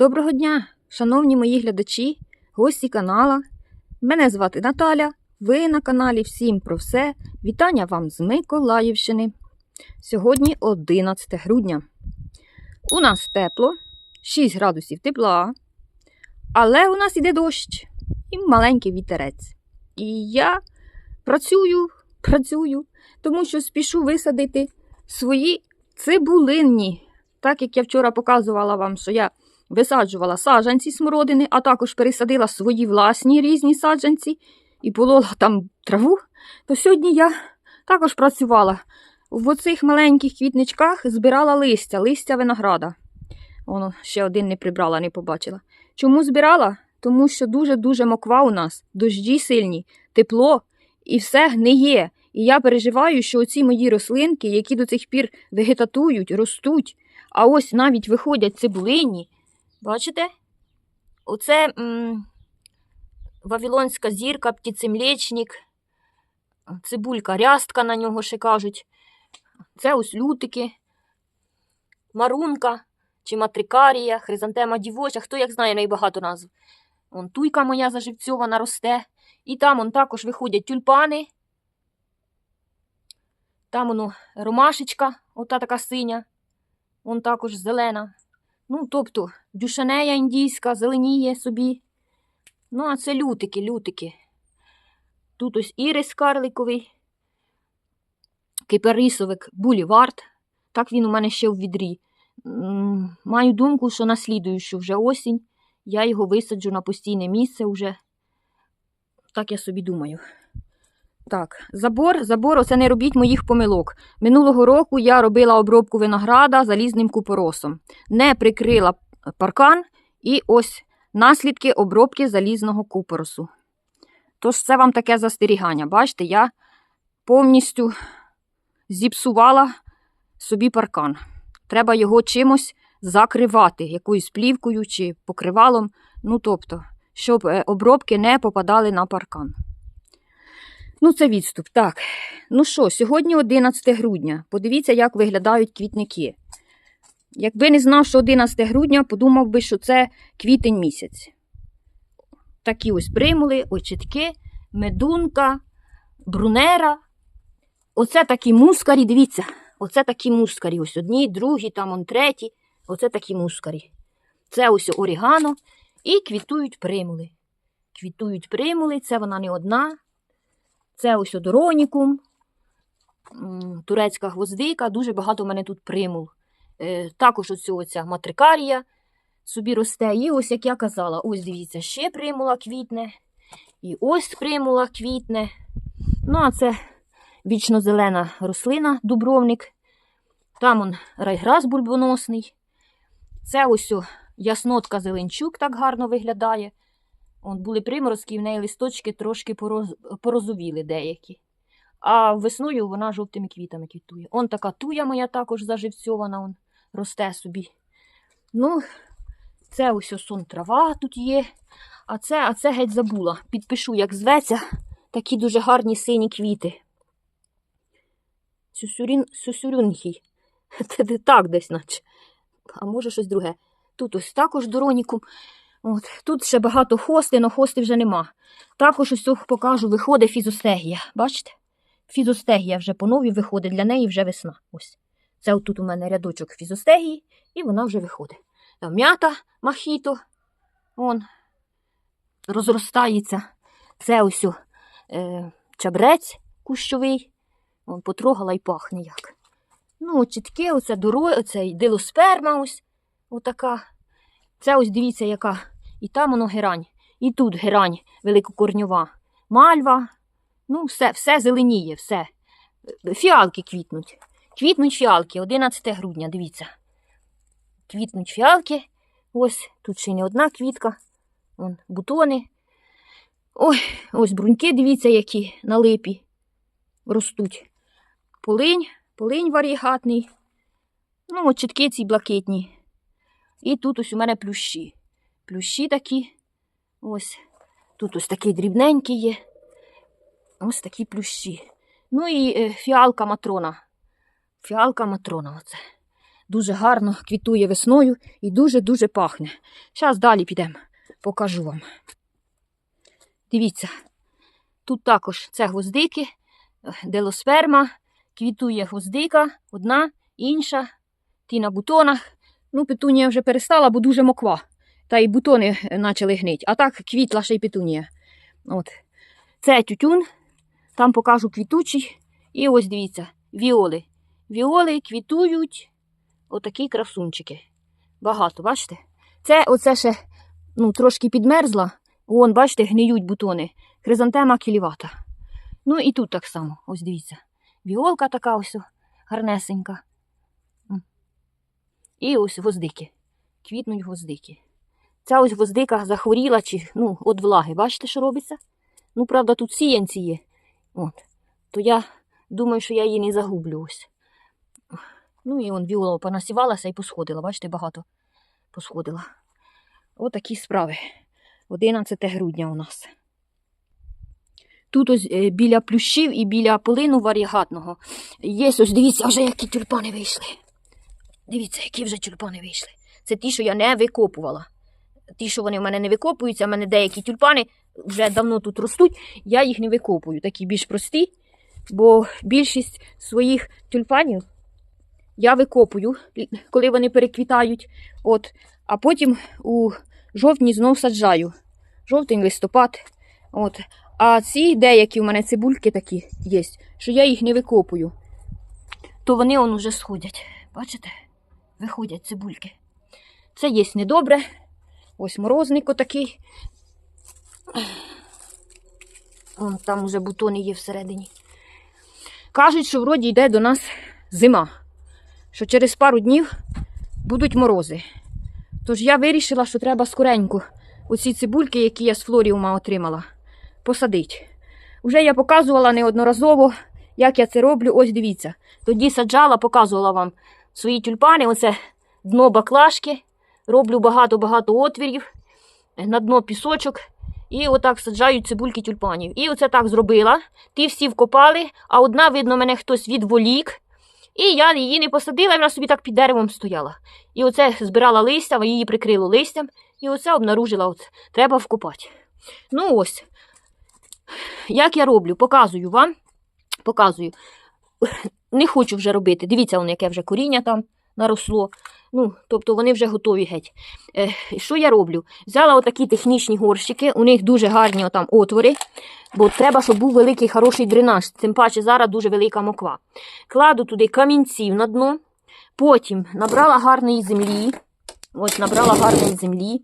Доброго дня, шановні мої глядачі, гості канала. Мене звати Наталя. Ви на каналі Всім про все. Вітання вам з Миколаївщини. Сьогодні 11 грудня. У нас тепло, 6 градусів тепла, але у нас іде дощ і маленький вітерець. І я працюю, працюю, тому що спішу висадити свої цибулинні. Так як я вчора показувала вам, що я висаджувала саджанці смородини, а також пересадила свої власні різні саджанці і полола там траву, то сьогодні я також працювала. В оцих маленьких квітничках збирала листя, листя винограда. Воно ще один не прибрала, не побачила. Чому збирала? Тому що дуже-дуже моква у нас, дожді сильні, тепло і все гниє. І я переживаю, що оці мої рослинки, які до цих пір вегетатують, ростуть, а ось навіть виходять цибулині. Бачите? Оце м, вавилонська зірка, птицемлечник, цибулька, рястка на нього ще кажуть. Це ось лютики, марунка чи матрикарія, хризантема дівоча, хто як знає, найбагато назв. Вон туйка моя заживцьована росте. І там вон також виходять тюльпани. Там воно ромашечка, ота така синя, вон також зелена. Ну, тобто, дюшанея індійська, зеленіє собі. Ну, а це лютики, лютики. Тут ось ірис карликовий, кипарисовик булівард. Так він у мене ще в відрі. Маю думку, що наслідуючу вже осінь. Я його висаджу на постійне місце вже. Так я собі думаю. Так, забор, забор, оце не робіть моїх помилок. Минулого року я робила обробку винограда залізним купоросом. Не прикрила паркан і ось наслідки обробки залізного купоросу. Тож це вам таке застерігання. Бачите, я повністю зіпсувала собі паркан. Треба його чимось закривати, якоюсь плівкою чи покривалом. Ну, тобто, щоб е, обробки не попадали на паркан. Ну, це відступ. Так. Ну що, сьогодні 11 грудня. Подивіться, як виглядають квітники. Якби не знав, що 11 грудня, подумав би, що це квітень місяць. Такі ось примули, очітки, медунка, брунера. Оце такі мускарі, дивіться, оце такі мускарі. Ось одні, другі, там он треті. Оце такі мускарі. Це ось орігано. І квітують примули. Квітують примули, це вона не одна. Це ось одоронікум, турецька гвоздика, дуже багато в мене тут примул. Е, також ось оця матрикарія собі росте. І ось, як я казала, ось дивіться, ще примула квітне. І ось примула квітне. Ну, а це вічно зелена рослина, дубровник. Там он райграс бульбоносний. Це ось яснотка зеленчук так гарно виглядає. Он були приморозки, і в неї листочки трошки пороз... порозовіли деякі. А весною вона жовтими квітами квітує. Он така туя моя також заживцьована, он росте собі. Ну, це ось осон трава тут є. А це, а це геть забула. Підпишу, як зветься, такі дуже гарні сині квіти. Сюсюрін, сюсюрюнхій. Так десь, наче. А може щось друге. Тут ось також доронікум. От, Тут ще багато хости, але хости вже нема. Також ось покажу, виходить фізостегія. Бачите? Фізостегія вже по новій виходить, для неї вже весна. Ось. Це отут у мене рядочок фізостегії, і вона вже виходить. Там м'ята махіто. Вон, розростається. Це ось е, чабрець кущовий. Вон, потрогала і пахне як. Ну, чітке, оце доро, оцей дилосперма ось отака. Це ось дивіться, яка. І там воно герань. І тут герань великокорньова. Мальва. Ну, все, все зеленіє, все. Фіалки квітнуть. Квітнуть фіалки 11 грудня, дивіться. Квітнуть фіалки. Ось, тут ще не одна квітка. Вон, бутони. Ой, ось бруньки, дивіться, які на липі ростуть. Полинь, полинь варігатний. Ну, от чітки ці блакитні. І тут ось у мене плющі. Плющі такі. Ось. Тут ось такий дрібненький є. Ось такі плющі. Ну і е, фіалка матрона. Фіалка матрона. оце. дуже гарно квітує весною і дуже-дуже пахне. Зараз далі підемо, покажу вам. Дивіться, тут також це гвоздики, делосперма, квітує гвоздика, одна, інша, ті на бутонах. Ну, петунія вже перестала, бо дуже моква. Та й бутони е, почали гнить. А так квітла ще й петунія. От. Це тютюн, там покажу квітучий. І ось дивіться, віоли. Віоли квітують отакі красунчики. Багато, бачите? Це оце ще ну, трошки підмерзла. Вон, бачите, гниють бутони. Хризантема кілівата. Ну і тут так само, ось дивіться. Віолка така ось гарнесенька. І ось гвоздики. Квітнуть гвоздики. Ця ось гвоздика захворіла чи, ну, від влаги. Бачите, що робиться? Ну, правда, тут сіянці є. От. То я думаю, що я її не загублю ось. Ну і он віола понасівалася і посходила. Бачите, багато посходила. Отакі справи. 11 грудня у нас. Тут ось е, біля плющів і біля полину варігатного. Є ось, дивіться, вже які тюльпани вийшли. Дивіться, які вже тюльпани вийшли. Це ті, що я не викопувала. Ті, що вони в мене не викопуються, в мене деякі тюльпани вже давно тут ростуть, я їх не викопую. Такі більш прості, бо більшість своїх тюльпанів я викопую, коли вони переквітають. От, а потім у жовтні знов саджаю. Жовтень, листопад. От. А ці деякі у мене цибульки такі є, що я їх не викопую. То вони он уже сходять. Бачите? Виходять цибульки. Це є недобре. Ось морозник отакий. Вон там уже бутони є всередині. Кажуть, що вроді йде до нас зима, що через пару днів будуть морози. Тож я вирішила, що треба скоренько оці цибульки, які я з флоріума отримала, посадити. Уже я показувала неодноразово, як я це роблю. Ось дивіться. Тоді саджала, показувала вам свої тюльпани. Оце дно баклажки. Роблю багато-багато отвірів, на дно пісочок. І отак саджаю цибульки тюльпанів. І оце так зробила. Ті всі вкопали, а одна, видно, мене хтось відволік. І я її не посадила, і вона собі так під деревом стояла. І оце збирала листя, її прикрило листям, і оце обнаружила, от, треба вкопати. Ну ось, як я роблю, показую вам. Показую. Не хочу вже робити. Дивіться, вон, яке вже коріння там наросло. Ну, тобто вони вже готові геть. Е, що я роблю? Взяла отакі технічні горщики, у них дуже гарні отам отвори, бо треба, щоб був великий хороший дренаж. Тим паче зараз дуже велика моква. Кладу туди камінців на дно, потім набрала гарної землі. Ось набрала гарної землі,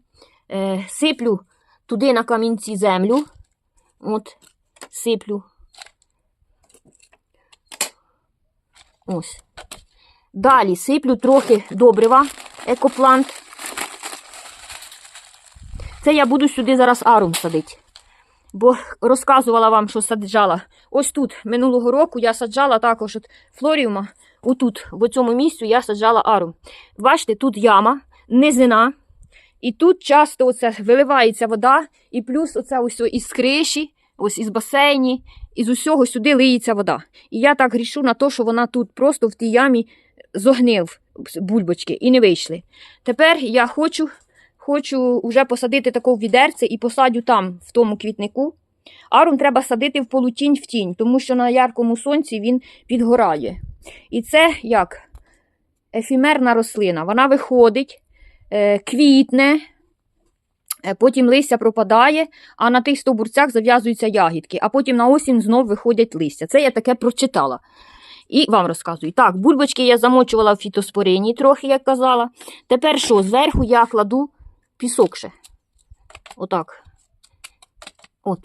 е, сиплю туди на камінці землю. От, сиплю. Ось. Далі сиплю трохи добрива, екоплант. Це я буду сюди зараз арум садити. Бо розказувала вам, що саджала. Ось тут минулого року я саджала також от флоріума. Отут, в цьому місці я саджала арум. Бачите, тут яма, низина. І тут часто оце виливається вода, і плюс оце ось із криші, ось із басейні, із усього сюди лиється вода. І я так грішу на те, що вона тут просто в тій ямі зогнив бульбочки і не вийшли. Тепер я хочу, хочу вже посадити таке відерце і посадю там, в тому квітнику. Арум треба садити в полутінь в тінь, тому що на яркому сонці він підгорає. І це як ефімерна рослина. Вона виходить, е, квітне, потім листя пропадає, а на тих стовбурцях зав'язуються ягідки, а потім на осінь знов виходять листя. Це я таке прочитала. І вам розказую. Так, бульбочки я замочувала в фітоспорині трохи, як казала. Тепер що? Зверху я кладу пісок ще. Отак. От.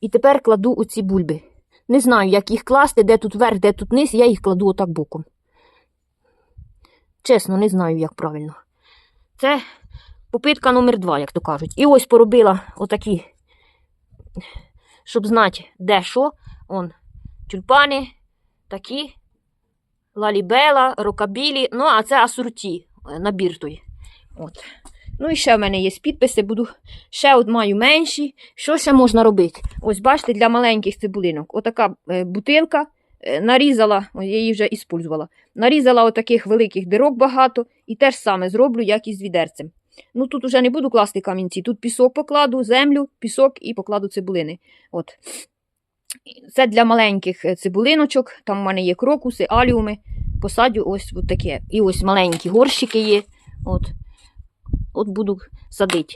І тепер кладу оці бульби. Не знаю, як їх класти, де тут верх, де тут низ, я їх кладу отак боком. Чесно, не знаю, як правильно. Це попитка номер два, як то кажуть. І ось поробила отакі, щоб знати, де що. Он, тюльпани, такі, лалібела, рокабілі, ну, а це асорті, е, набір той. От. Ну і ще в мене є підписи, буду ще от маю менші. Що ще можна робити? Ось, бачите, для маленьких цибулинок. Отака е, бутилка е, нарізала, я її вже іспользувала, нарізала отаких великих дирок багато і те ж саме зроблю, як і з відерцем. Ну тут уже не буду класти камінці, тут пісок покладу, землю, пісок і покладу цибулини. От. Це для маленьких е, цибулиночок, там в мене є крокуси, аліуми. Посадю ось от таке. І ось маленькі горщики є. От, от буду садити.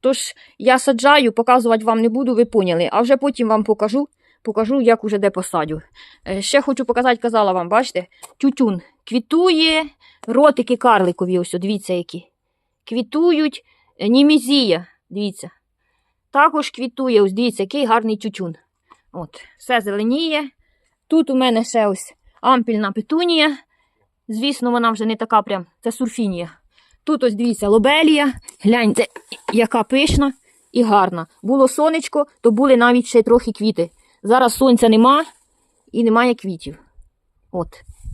Тож я саджаю, показувати вам не буду, ви поняли, а вже потім вам покажу, покажу, як уже де посадю. Е, Ще хочу показати, казала вам, бачите, тютюн квітує, ротики карликові, ось, дивіться, які. Квітують, е, німізія, дивіться. Також квітує, ось дивіться, який гарний тютюн. От, все зеленіє. Тут у мене ще ось ампільна петунія. Звісно, вона вже не така прям, це сурфінія. Тут ось дивіться, лобелія. Гляньте, яка пишна і гарна. Було сонечко, то були навіть ще трохи квіти. Зараз сонця нема і немає квітів. От,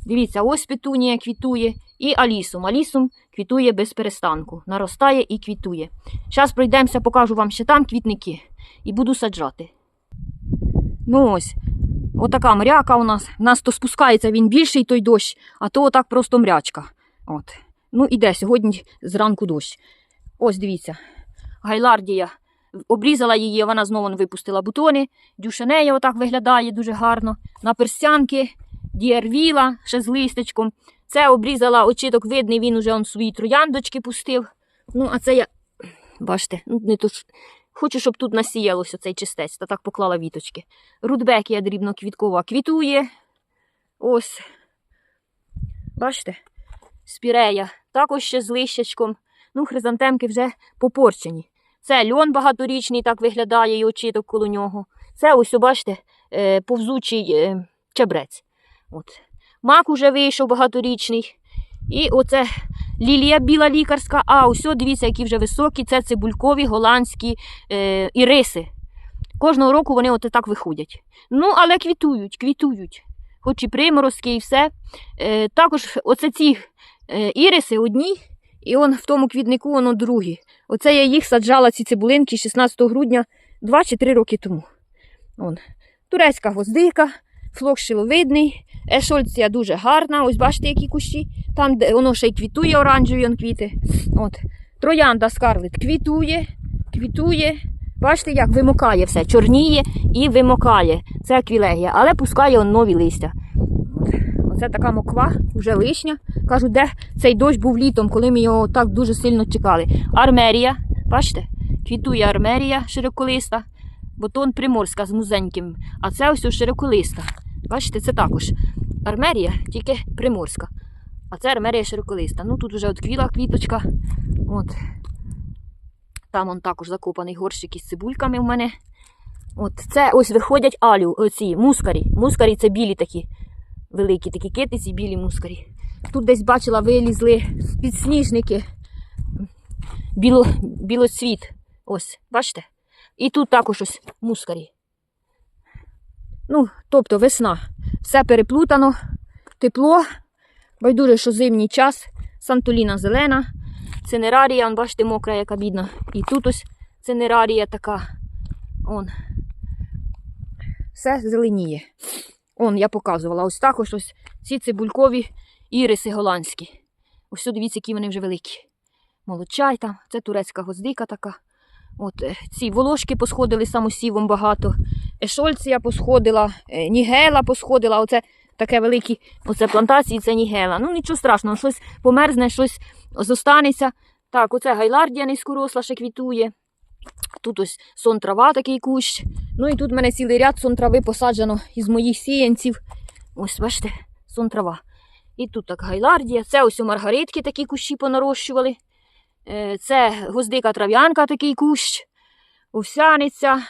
дивіться, ось петунія квітує і алісум. Алісум квітує без перестанку. Наростає і квітує. Зараз пройдемося, покажу вам ще там квітники і буду саджати. Ну ось, отака мряка у нас. У нас то спускається він більший той дощ, а то отак просто мрячка. От. Ну, іде сьогодні зранку дощ. Ось дивіться. Гайлардія. Обрізала її, вона знову випустила бутони. Дюшенея отак виглядає дуже гарно. На перстянки, діарвіла ще з листечком. Це обрізала очіток видний, він уже он свої трояндочки пустив. Ну, а це я. Бачите, ну не то ж. Хочу, щоб тут насіялося цей чистець, та так поклала віточки. Рудбекія дрібно квіткова квітує. Ось. Бачите? Спірея. Також ще з лищачком. Ну, хризантемки вже попорчені. Це льон багаторічний, так виглядає і очіток коло нього. Це ось, бачите, е, повзучий е, чебрець. От. Мак уже вийшов багаторічний. І оце лілія біла лікарська. А ось, дивіться, які вже високі. Це цибулькові голландські е, іриси. Кожного року вони от так виходять. Ну, але квітують, квітують. Хоч і приморозки, і все. Е, також оце ці е, іриси одні, і он в тому квітнику воно другі. Оце я їх саджала, ці цибулинки 16 грудня 2 чи 3 роки тому. Вон. Турецька гвоздика, флок шиловидний, ешольція дуже гарна. Ось бачите, які кущі. Там, де воно ще й квітує, оранжеві он квіти. От. Троянда скарлет квітує, квітує. Бачите, як вимокає все. Чорніє і вимокає. Це аквілегія, але пускає он нові листя. Оце така моква, вже лишня. Кажу, де цей дощ був літом, коли ми його так дуже сильно чекали. Армерія, бачите, квітує армерія широколиста, бутон приморська з музеньким, а це ось широколиста. Бачите, це також армерія, тільки приморська. А це армерія широколиста. Ну тут вже от квіла квіточка. От. Там он також закопаний горщик із цибульками в мене. От це ось виходять алю, оці мускарі. Мускарі це білі такі великі такі китиці, білі мускарі. Тут десь бачила, вилізли підсніжники. Біло, білоцвіт. Ось, бачите? І тут також ось мускарі. Ну, тобто весна. Все переплутано, тепло. Байдуже, що зимній час. Сантоліна зелена. Цинерарія, он, бачите, мокра, яка бідна. І тут ось цинерарія така. Он. Все зеленіє. Он, я показувала. Ось також ось ці цибулькові іриси голландські. Ось сюди дивіться, які вони вже великі. Молодчай там, це турецька гвоздика така. От е, ці волошки посходили самосівом багато. Ешольція посходила, е, нігела посходила. Оце таке велике, оце плантації, це нігела. Ну нічого страшного, щось померзне, щось зостанеться. Так, оце гайлардія низькоросла ще квітує. Тут ось сон трава такий кущ. Ну і тут в мене цілий ряд сон трави посаджено із моїх сіянців. Ось, бачите, сон трава. І тут так гайлардія. Це ось у маргаритки такі кущі понарощували. Е, Це гвоздика трав'янка такий кущ, овсяниця,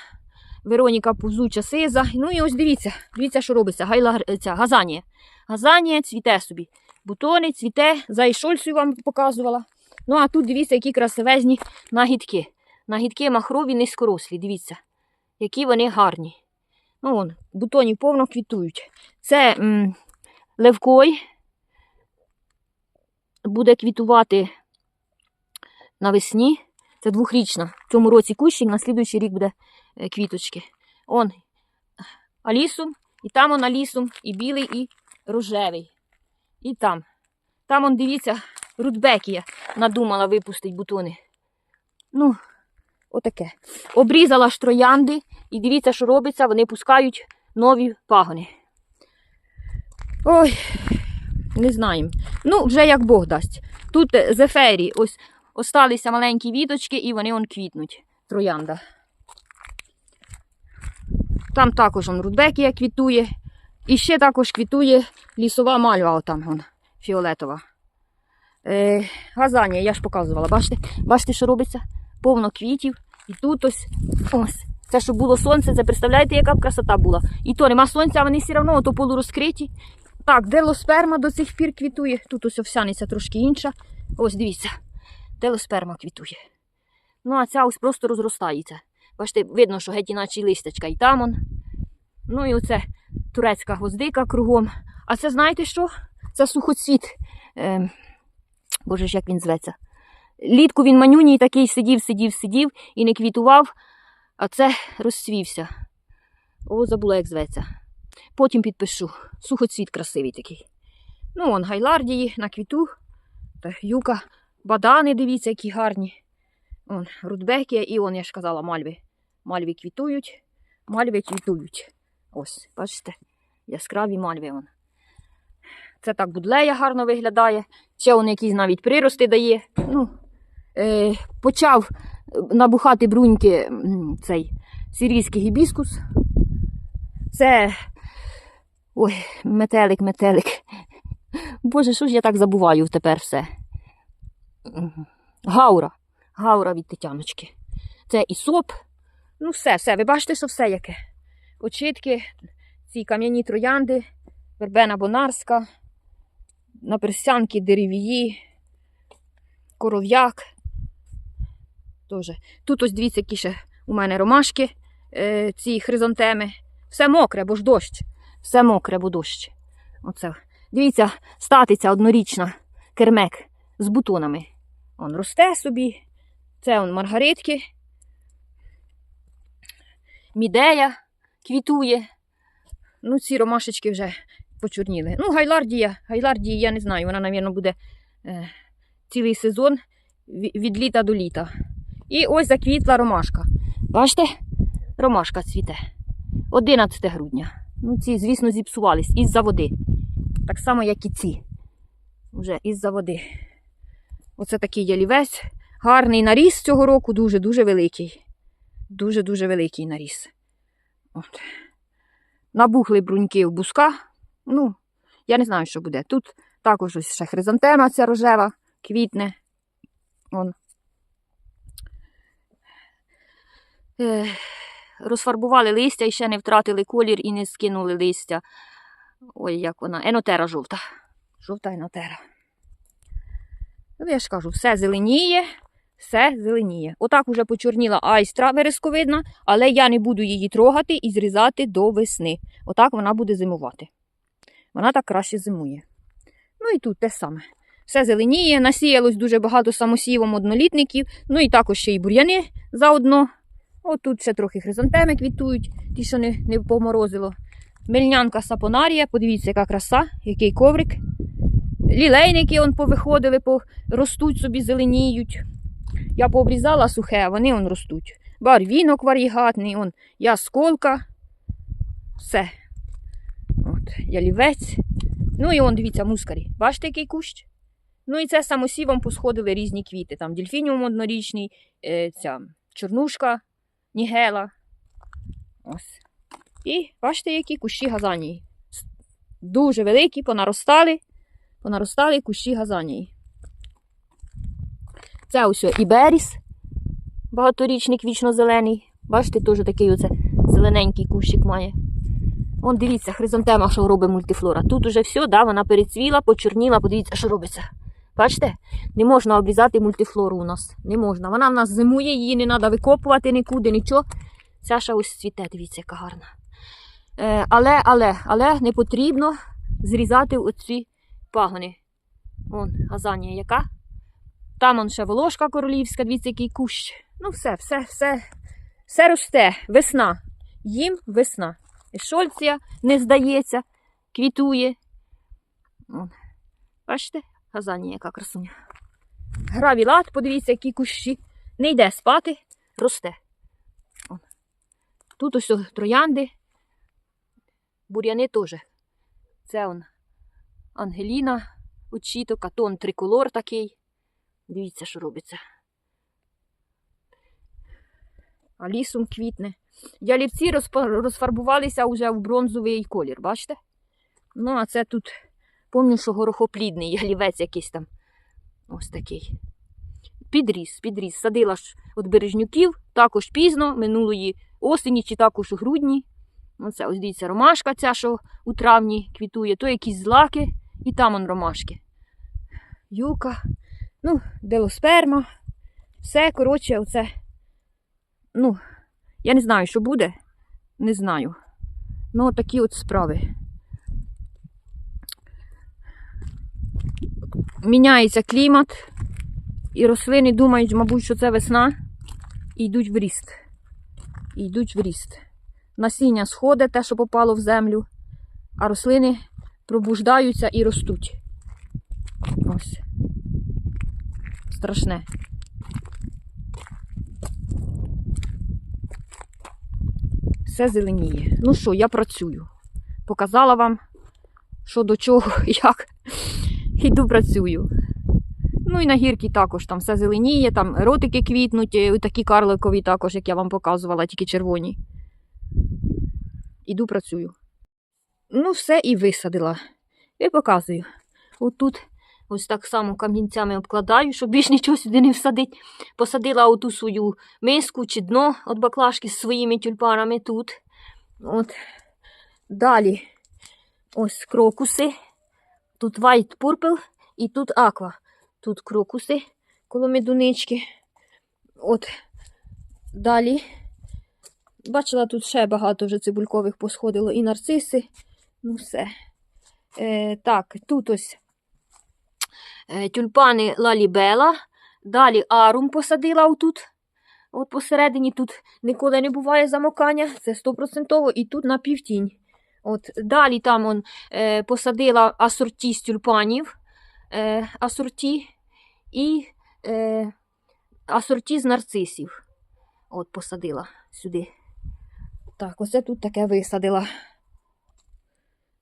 Вероніка повзуча сиза. Ну і ось дивіться, дивіться, що робиться. Гайла, ця, газанія. Газанія цвіте собі. Бутони, цвіте, зайшольцю вам показувала. Ну, а тут дивіться, які красивезні нагідки. Нагідки махрові низькорослі, дивіться, які вони гарні. Ну, вон, бутонів повно квітують. Це м, левкой буде квітувати навесні. Це двохрічна. В цьому році кущик, на слідуючий рік буде е, квіточки. Он алісум І там вона лісом, і білий, і рожевий. І там. Там, он, дивіться, рудбекія надумала випустити бутони. Ну, отаке. Обрізала ж троянди, і дивіться, що робиться, вони пускають нові пагони. Ой, не знаємо. Ну, вже як Бог дасть. Тут е, зефері, ось осталися маленькі віточки, і вони он квітнуть. Троянда. Там також он рудбекія квітує. І ще також квітує лісова мальва, отам вон, фіолетова. Е, газанія, я ж показувала. Бачите, бачите, що робиться? Повно квітів. І тут ось ось. Це, що було сонце, це представляєте, яка б красота була. І то нема сонця, а вони все одно ото полурозкриті. Так, делосперма до цих пір квітує. Тут ось овсяниця трошки інша. Ось дивіться, делосперма квітує. Ну, а ця ось просто розростається. Бачите, видно, що геть іначе листячка і там он. Ну і оце турецька гвоздика кругом. А це знаєте що? Це сухоцвіт. Е, боже ж, як він зветься. Літку він манюній такий сидів, сидів, сидів і не квітував, а це розцвівся. О, забула, як зветься. Потім підпишу. Сухоцвіт красивий такий. Ну, он гайлардії на квіту. Та юка. Бадани, дивіться, які гарні. Он, рудбекія і он, я ж казала, мальви. Мальви квітують, мальви квітують. Ось, бачите, яскраві мальви. Вон. Це так будлея гарно виглядає. Ще он якісь навіть прирости дає. Ну, е, почав набухати бруньки цей сирійський гібіскус. Це. Ой, метелик, метелик. Боже, що ж я так забуваю тепер все. Гаура. Гаура від Тетяночки. Це і соп. Ну, все, все. Ви бачите, що все яке. Очітки, ці кам'яні троянди, вербена бонарська, наперсянки деревії, коров'як. Тут ось дивіться, які ще у мене ромашки, е, ці хризантеми. Все мокре, бо ж дощ. Все мокре, бо дощ. Оце. Дивіться, статиця однорічна, кермек з бутонами. Он росте собі. Це он маргаритки. Мідея квітує. Ну, ці ромашечки вже почорніли. Ну, гайлардія. Гайлардії, я не знаю, вона, мабуть, буде е, цілий сезон від літа до літа. І ось заквітла ромашка. Бачите? Ромашка цвіте. 11 грудня. Ну, ці, звісно, зіпсувались із-за води. Так само, як і ці. Вже із-за води. Оце такий ялівець. Гарний наріс цього року, дуже-дуже великий. Дуже-дуже великий наріс. От. Набухли бруньки в буска. Ну, я не знаю, що буде. Тут також ось ще хризантема ця рожева, квітне. Вон. Е, розфарбували листя і ще не втратили колір і не скинули листя. Ой, як вона. Енотера жовта. Жовта енотера. Ну, я ж кажу, все зеленіє, все зеленіє. Отак уже почорніла айстра вересковидна, але я не буду її трогати і зрізати до весни. Отак вона буде зимувати. Вона так краще зимує. Ну і тут те саме. Все зеленіє, насіялось дуже багато самосівом однолітників, ну і також ще й бур'яни заодно. От тут ще трохи хризантеми квітують, ті, що не, не поморозило. Мельнянка сапонарія, подивіться, яка краса, який коврик. Лілейники он повиходили, ростуть собі, зеленіють. Я пообрізала сухе, вони он ростуть. Барвінок варігатний, он ясколка. Все. От, ялівець. Ну і он, дивіться, мускарі. Бачите, який кущ? Ну і це самосівом посходили різні квіти. Там дельфініум однорічний, е, ця чорнушка, нігела. Ось. І бачите, які кущі газанії. Дуже великі, понаростали, понаростали кущі газанії. Це ось іберіс, багаторічник вічно-зелений. Бачите, теж такий оце зелененький кущик має. Вон дивіться, хризантема, що робить мультифлора. Тут уже все, да, вона перецвіла, почорніла, подивіться, що робиться. Бачите? Не можна обрізати мультифлору у нас. Не можна. Вона в нас зимує, її не треба викопувати нікуди, нічого. Ця ще ось цвіте, дивіться, яка гарна. Е, але, але, але не потрібно зрізати оці пагони. Вон, газанія яка. Там он ще волошка королівська, дивіться, який кущ. Ну, все, все, все, все росте. Весна. Їм весна. І Шольція не здається, квітує. Бачите, газанія яка красуня. Гравілат, подивіться, які кущі. Не йде спати, росте. Вон. Тут ось троянди. Бур'яни теж. Це он Ангеліна, очіток, катон триколор такий. Дивіться, що робиться. А лісом квітне. Ялівці розфарбувалися вже в бронзовий колір, бачите? Ну, а це тут, пам'ятаю, що горохоплідний ялівець якийсь там. Ось такий. Підріс, підріс. Садила ж от бережнюків, також пізно, минулої осені чи також у грудні. Оце, ось дивіться, ромашка ця, що у травні квітує, то якісь злаки, і там он ромашки. Юка, ну, делосперма. Все, коротше, оце. Ну, я не знаю, що буде. Не знаю. Ну, такі от справи. Міняється клімат, і рослини думають, мабуть, що це весна, і йдуть в ріст. І йдуть в ріст. Насіння сходить, те, що попало в землю, а рослини пробуждаються і ростуть. Ось. Страшне. Все зеленіє. Ну що, я працюю. Показала вам, що до чого, як. Іду працюю. Ну і на гірки також там все зеленіє, там ротики квітнуть, е, такі карликові також, як я вам показувала, тільки червоні. Іду працюю. Ну, все і висадила. І показую. Отут ось так само камінцями обкладаю, щоб більш нічого сюди не всадить. Посадила оту свою миску чи дно від баклажки з своїми тюльпанами тут. От. Далі ось крокуси. Тут white purple і тут аква. Тут крокуси коло медунички. От. Далі. Бачила, тут ще багато вже цибулькових посходило і нарциси. Ну, все. Е, так, тут ось тюльпани Лалібела. Далі арум посадила отут. От посередині тут ніколи не буває замокання, це стопроцентово, і тут на півтінь. От, далі там он, е, посадила асорті з тюльпанів, е, асорті і е, асорті з нарцисів. От посадила сюди. Так, оце тут таке висадила.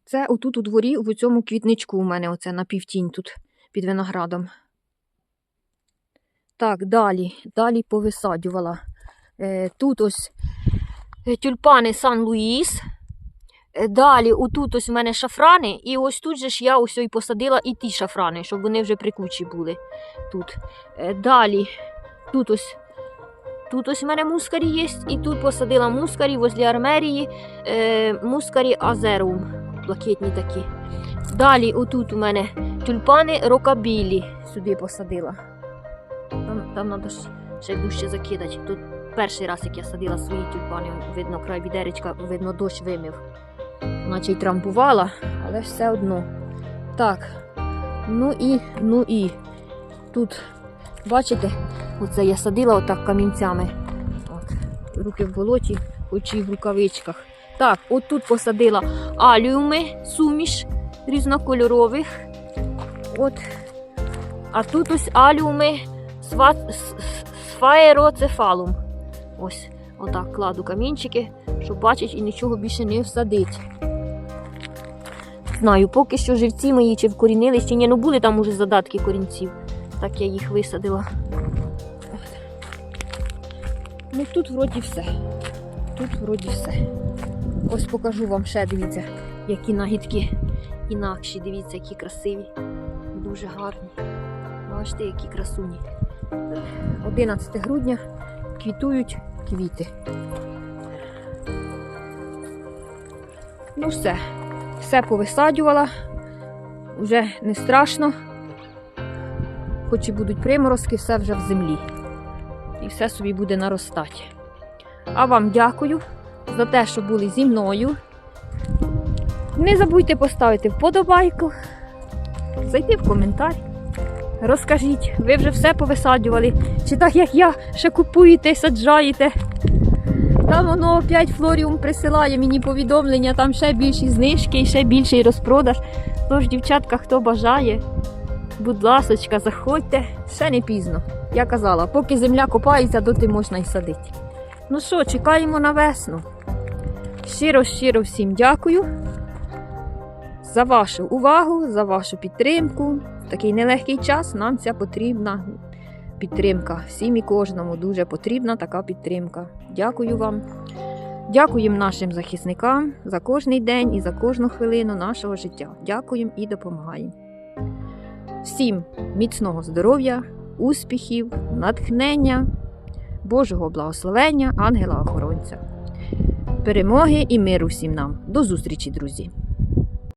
Це отут у дворі, в цьому квітничку у мене оце на півтінь тут під виноградом. Так, далі, далі повисаджувала. Е, тут ось е, тюльпани Сан-Луїс. Е, Далі, отут ось у мене шафрани, і ось тут же ж я ось і посадила і ті шафрани, щоб вони вже прикучі були тут. Далі, тут ось Тут ось у мене мускарі є, і тут посадила мускарі возле армерії, мускарі азерум, блакитні такі. Далі, отут у мене тюльпани рокабілі сюди посадила. Там, там треба ще дужче закидати. Тут перший раз, як я садила свої тюльпани, видно, край відеречка, видно, дощ вимив. Наче й трамбувала, але все одно. Так. Ну і, ну і тут, бачите, оце я садила отак камінцями. От, руки в болоті, очі в рукавичках. Так, от тут посадила аліуми, суміш різнокольорових. От. А тут ось аліуми сва- сфаероцефалум. Ось, отак кладу камінчики, щоб бачить і нічого більше не всадить. Знаю, поки що живці мої чи вкорінились, чи ні, ну були там уже задатки корінців. Так я їх висадила. Ну тут вроді все. Тут вроді все. Ось покажу вам ще, дивіться, які нагідки інакші. Дивіться, які красиві. Дуже гарні. Бачите, які красуні. 11 грудня квітують квіти. Ну все, все повисаджувала. Вже не страшно. Хоч і будуть приморозки, все вже в землі. І все собі буде наростати. А вам дякую за те, що були зі мною. Не забудьте поставити вподобайку, зайти в коментар. Розкажіть, ви вже все повисаджували? Чи так як я ще купуєте і саджаєте? Там воно опять Флоріум присилає мені повідомлення, там ще більші знижки і ще більший розпродаж. Тож, дівчатка, хто бажає, будь ласочка, заходьте, ще не пізно. Я казала, поки земля копається, доти можна й садити. Ну що, чекаємо на весну. Щиро, щиро всім дякую за вашу увагу, за вашу підтримку. В такий нелегкий час нам ця потрібна підтримка. Всім і кожному дуже потрібна така підтримка. Дякую вам. Дякуємо нашим захисникам за кожний день і за кожну хвилину нашого життя. Дякуємо і допомагаємо. Всім міцного здоров'я, успіхів, натхнення, Божого благословення, ангела-охоронця. Перемоги і миру всім нам. До зустрічі, друзі!